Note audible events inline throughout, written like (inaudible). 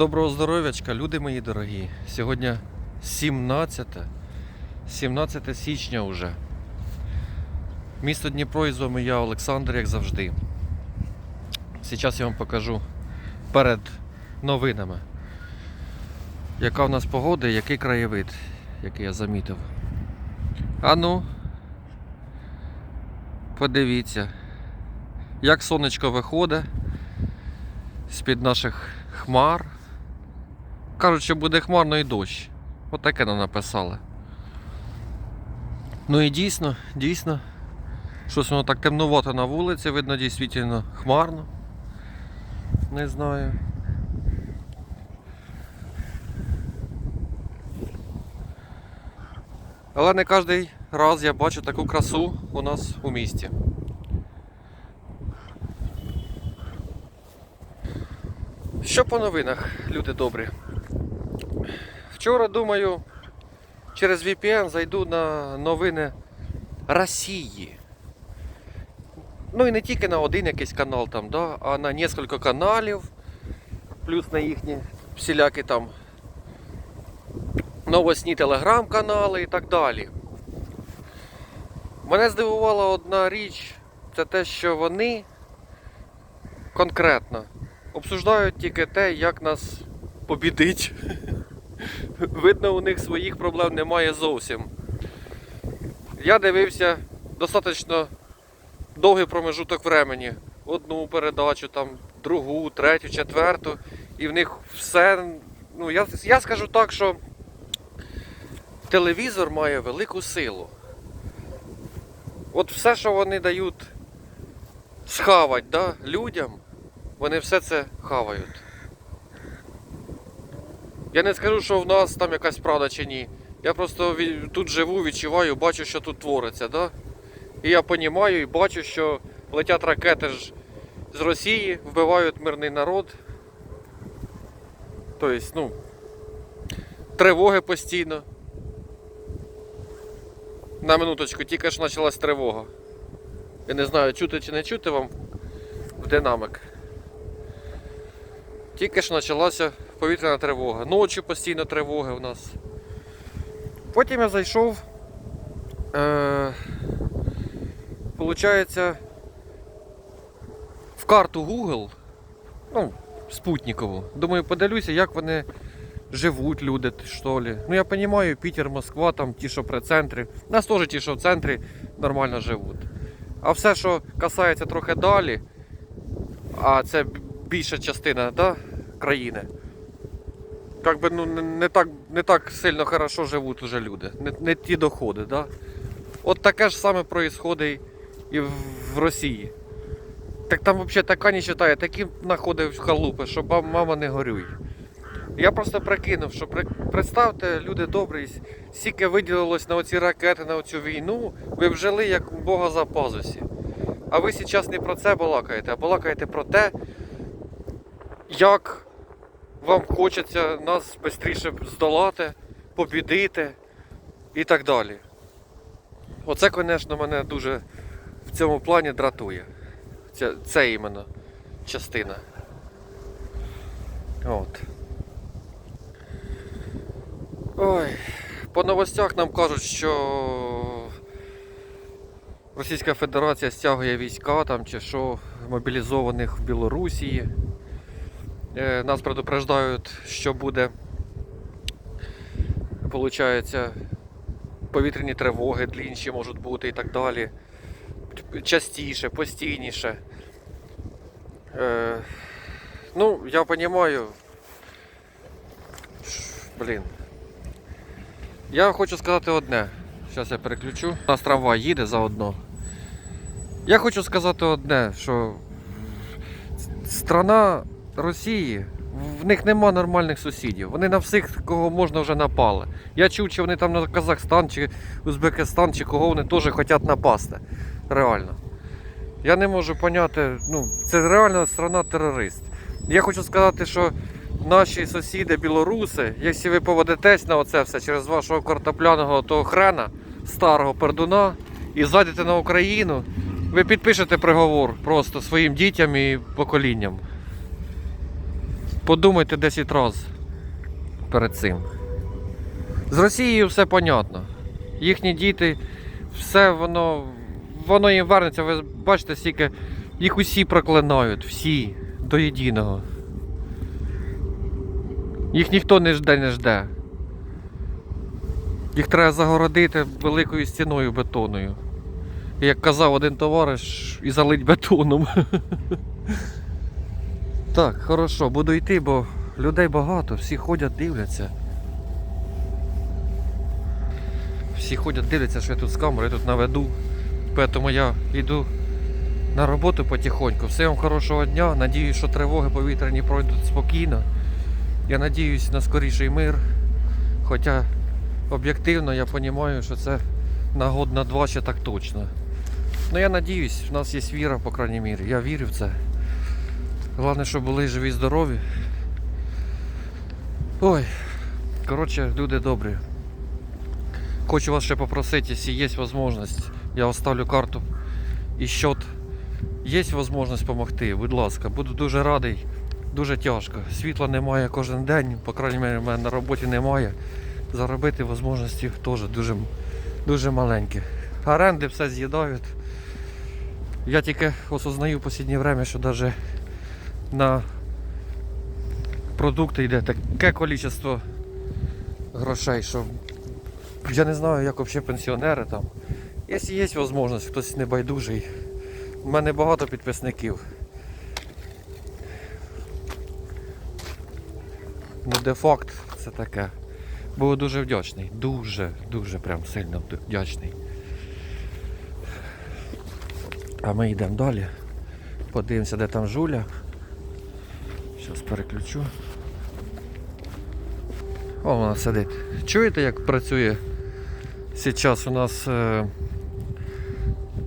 Доброго здоров'ячка, люди мої дорогі. Сьогодні 17, 17 січня вже. Місто Дніпро і з вами я, Олександр, як завжди. Зараз я вам покажу перед новинами, яка в нас погода і який краєвид, який я замітив. А ну, подивіться, як сонечко виходить з-під наших хмар. Кажуть, що буде хмарно і дощ. Отаке нам написали. Ну і дійсно, дійсно, щось воно так темнувато на вулиці, видно дійсно хмарно. Не знаю. Але не кожен раз я бачу таку красу у нас у місті. Що по новинах, люди добрі? Вчора, думаю, через VPN зайду на новини Росії. Ну і не тільки на один якийсь канал там, да, а на кілька каналів, плюс на їхні всілякі там новосні телеграм-канали і так далі. Мене здивувала одна річ, це те, що вони конкретно обсуждають тільки те, як нас побідить. Видно, у них своїх проблем немає зовсім. Я дивився достатньо довгий промежуток времени. Одну передачу, там, другу, третю, четверту. І в них все. Ну, я, я скажу так, що телевізор має велику силу. От все, що вони дають схавать да, людям, вони все це хавають. Я не скажу, що в нас там якась правда чи ні. Я просто тут живу, відчуваю, бачу, що тут твориться, да? І я розумію і бачу, що летять ракети ж з Росії, вбивають мирний народ. Тобто, ну, тривоги постійно. На минуточку, тільки ж почалась тривога. Я не знаю, чути чи не чути вам в динамик. Тільки ж почалася повітряна тривога. Ночі постійно тривоги у нас. Потім я зайшов. Е, в карту Google, ну, спутникову. Думаю, подивлюся, як вони живуть, люди, що ли. Ну я розумію, Пітер, Москва, там ті, що при центрі. Нас теж ті, що в центрі, нормально живуть. А все, що касається трохи далі, а це більша частина да, країни. Как би, ну, не, не, так, не так сильно хорошо живуть уже люди, не, не ті доходи. Да? От таке ж саме происходить і в, в Росії. Так там взагалі така нічота, такі знаходив халупи, що мама не горюй. Я просто прикинув, що при- представте, люди добрі, стільки виділилось на оці ракети, на оцю війну, ви б жили як у Бога за пазусі. А ви зараз не про це балакаєте, а балакаєте про те, як вам хочеться нас швидше здолати, побідити і так далі. Оце, звісно, мене дуже в цьому плані дратує. Це, це іменно частина. От. Ой, по новостях нам кажуть, що Російська Федерація стягує війська там чи що мобілізованих в Білорусі. Е, Нас предупреждають, що буде, получається, повітряні тривоги длінші можуть бути і так далі. Частіше, постійніше. Е, ну, я розумію. Блін. Я хочу сказати одне. Зараз я переключу. У нас трамвай їде заодно. Я хочу сказати одне, що страна Росії, в них нема нормальних сусідів. Вони на всіх, кого можна вже напали. Я чув, чи вони там на Казахстан, чи Узбекистан, чи кого вони теж хочуть напасти. Реально. Я не можу поняти, ну, це реально страна терорист. Я хочу сказати, що наші сусіди білоруси, якщо ви поведетесь на оце все через вашого картопляного того хрена, старого пердуна, і зайдете на Україну, ви підпишете приговор просто своїм дітям і поколінням. Подумайте 10 разів перед цим. З Росією все понятно. Їхні діти, все воно, воно їм вернеться. Ви бачите, стільки їх усі проклинають, всі до єдиного. Їх ніхто не жде, не жде. Їх треба загородити великою стіною бетонною. І Як казав один товариш, і залить бетоном. (laughs) Так, хорошо, буду йти, бо людей багато, всі ходять, дивляться. Всі ходять, дивляться, що я тут з камерою тут наведу. Тому я йду на роботу потихоньку. Всім вам хорошого дня. Надіюсь, що тривоги повітряні пройдуть спокійно. Я надіюсь на скоріший мир. Хоча об'єктивно я розумію, що це на год на два ще так точно. Ну я надіюсь, в нас є віра, по крайній мірі. Я вірю в це. Головне, щоб були живі, здорові. Ой, коротше, люди добрі. Хочу вас ще попросити, якщо є можливість, я оставлю карту і счет. Є можливість допомогти, будь ласка, буду дуже радий. Дуже тяжко. Світла немає кожен день, по крайній мірі, в мене на роботі немає. Заробити можливості теж дуже, дуже маленькі. Оренди все з'їдають. Я тільки осознаю в останнє время, що навіть на продукти йде таке кількість грошей, що я не знаю, як взагалі пенсіонери там. Якщо є можливість, хтось небайдужий. У мене багато підписників. Ну, де факт, це таке. Був дуже вдячний. Дуже, дуже прям сильно вдячний. А ми йдемо далі. Подивимося, де там жуля. Зараз переключу. О, вона сидить. Чуєте, як працює зараз у нас е,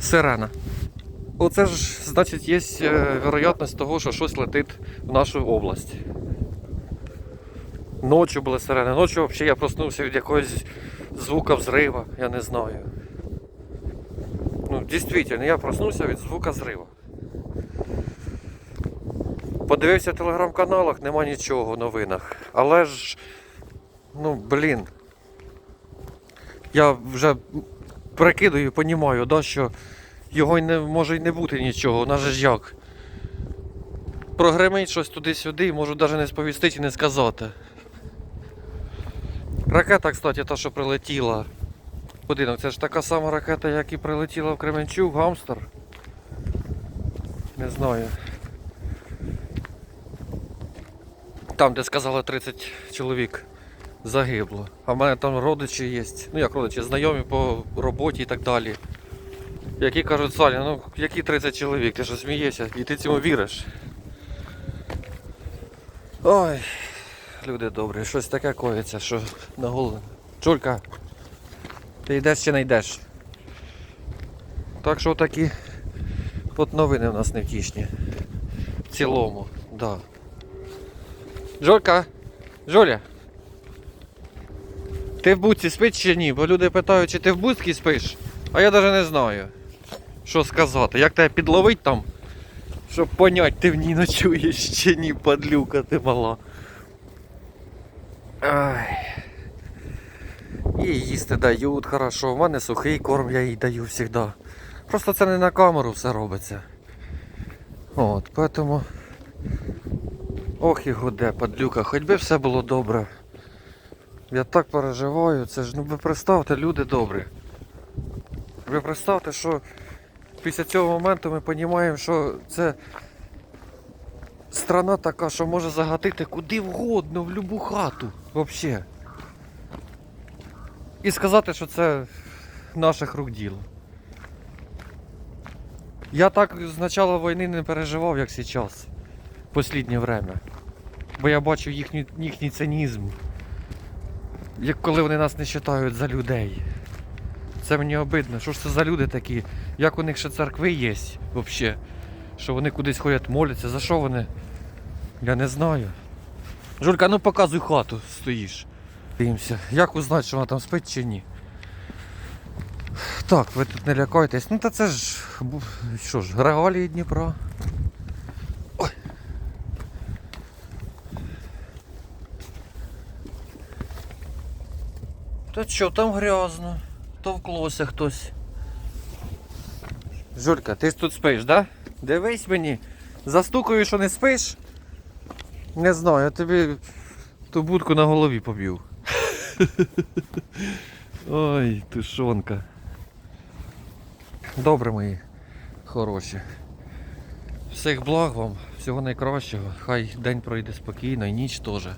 сирена? Оце ж, значить, є е, вероятність того, що щось летить в нашу область. Ночі були сирени. Ночі взагалі я проснувся від якогось звука взрива, я не знаю. Ну, дійсно, я проснувся від звука зрива. Подивився в телеграм-каналах, нема нічого в новинах. Але ж, ну, блін. Я вже прикидаю, понімаю, да, що його не може й не бути нічого. Же ж як. Прогремить щось туди-сюди і можу навіть не сповістити і не сказати. Ракета, кстати, та, що прилетіла. Будинок, це ж така сама ракета, як і прилетіла в Кременчук, Гамстер. Не знаю. Там, де сказали 30 чоловік загибло. А в мене там родичі є. Ну як родичі, знайомі по роботі і так далі. Які кажуть, Саня, ну які 30 чоловік, ти що смієшся і ти цьому віриш. Ой, люди добрі, щось таке коїться, що на голову. Чулька, ти йдеш чи не йдеш? Так що такі от новини в нас невтішні. В цілому, да. Жолька, Жоля. Ти в будці спиш чи ні? Бо люди питають, чи ти в будці спиш, а я навіть не знаю, що сказати. Як тебе підловить там, щоб понять, ти в ній ночуєш чи ні, падлюка ти мала. Ай. І їсти дають хорошо. У мене сухий корм, я їй даю завжди. Просто це не на камеру все робиться. От, поэтому... Ох і гуде, падлюка, хоч би все було добре. Я так переживаю, це ж, ну ви представте, люди добрі. Ви представте, що після цього моменту ми розуміємо, що це страна така, що може загатити куди вгодно, в любу хату. Взагалі. І сказати, що це наших рук діло. Я так з початку війни не переживав, як зараз. В останнє время. Бо я бачу їхній, їхній цинізм. Як коли вони нас не вважають за людей. Це мені обидно. Що ж це за люди такі? Як у них ще церкви є взагалі? Що вони кудись ходять, моляться, за що вони? Я не знаю. Жулька, ну показуй хату, стоїш. Дивимося, як узнати, що вона там спить чи ні. Так, ви тут не лякайтесь. Ну та це ж. Що ж, регалії Дніпра. Та що, там грязно. Товклося хтось. Жулька, ти тут спиш, да? Дивись мені. Застукаю, що не спиш. Не знаю, я тобі ту будку на голові поб'ю. (laughs) Ой, тушонка. Добре, мої хороші. Всіх благ вам, всього найкращого. Хай день пройде спокійно і ніч теж.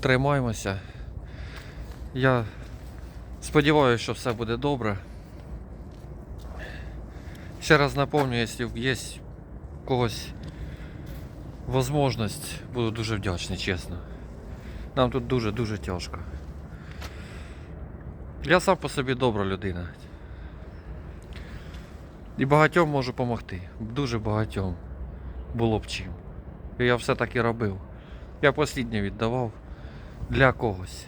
Тримаємося. Я сподіваюся, що все буде добре. Ще раз напомню, якщо є когось можливість, буду дуже вдячний, чесно. Нам тут дуже-дуже тяжко. Я сам по собі добра людина. І багатьом можу допомогти. Дуже багатьом було б чим. І я все так і робив. Я посліднє віддавав для когось.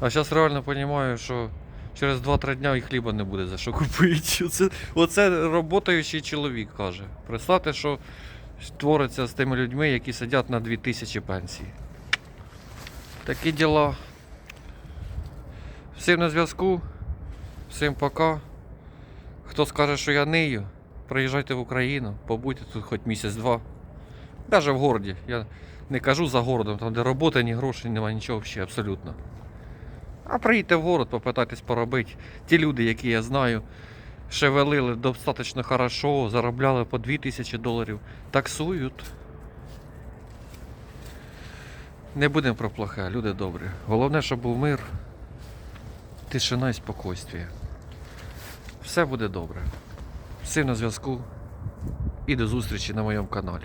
А зараз реально розумію, що через 2-3 дня і хліба не буде за що купити. (laughs) Оце, оце роботаючий чоловік каже. Представте, що твориться з тими людьми, які сидять на 2000 пенсії. Такі діла. Всім на зв'язку. Всім пока. Хто скаже, що я нию, приїжджайте в Україну, побудьте тут хоч місяць-два. Навіть в городі. Я не кажу за городом, там де роботи, ні грошей, немає нічого взагалі, абсолютно. А приїдьте в город, попитайтесь поробити. Ті люди, які я знаю, шевелили достатньо хорошо, заробляли по 2000 доларів, таксують. Не будемо про плохе, люди добрі. Головне, щоб був мир, тишина і спокойствие. Все буде добре. Всім на зв'язку і до зустрічі на моєму каналі.